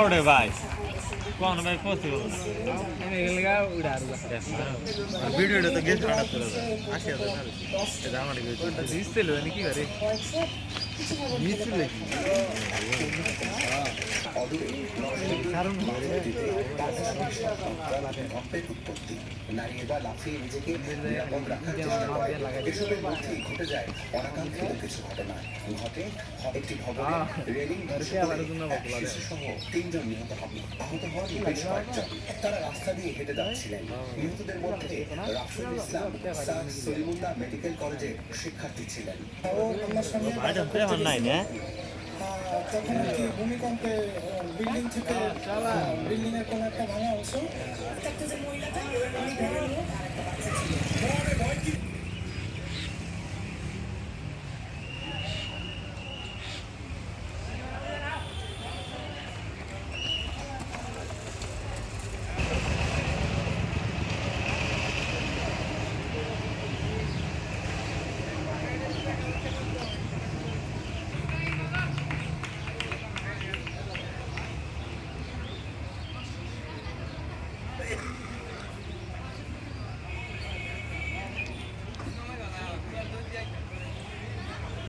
ওরে ভাই কোন ভাই পসিবল এগুলো উড়ার ভিডিওটা তো গেস্ট অর্ডার করে দাও আসি আছে এটা আমার দিচ্ছিল নাকি করে? 一次的。রক্তের উৎপত্তি নারীরা লাফিয়ে নিজেকে নিরাপদ রাখার চেষ্টা করে এসবের মধ্যেই ঘটে যায় অনাকাঙ্ক্ষিত কিছু ঘটনা ঘটে একটি ভবনে রেলিং ধসে শিশুসহ তিনজন নিহত হন আহত হন বেশ কয়েকজন তারা রাস্তা দিয়ে হেঁটে যাচ্ছিলেন নিহতদের মধ্যে রাফিউল ইসলাম স্যার সলিমুল্লাহ মেডিকেল কলেজের শিক্ষার্থী ছিলেন তখন কি ভূমিকম্পে বিল্ডিং থেকে এর কোনো একটা ভাঙা অংশ? Yeah.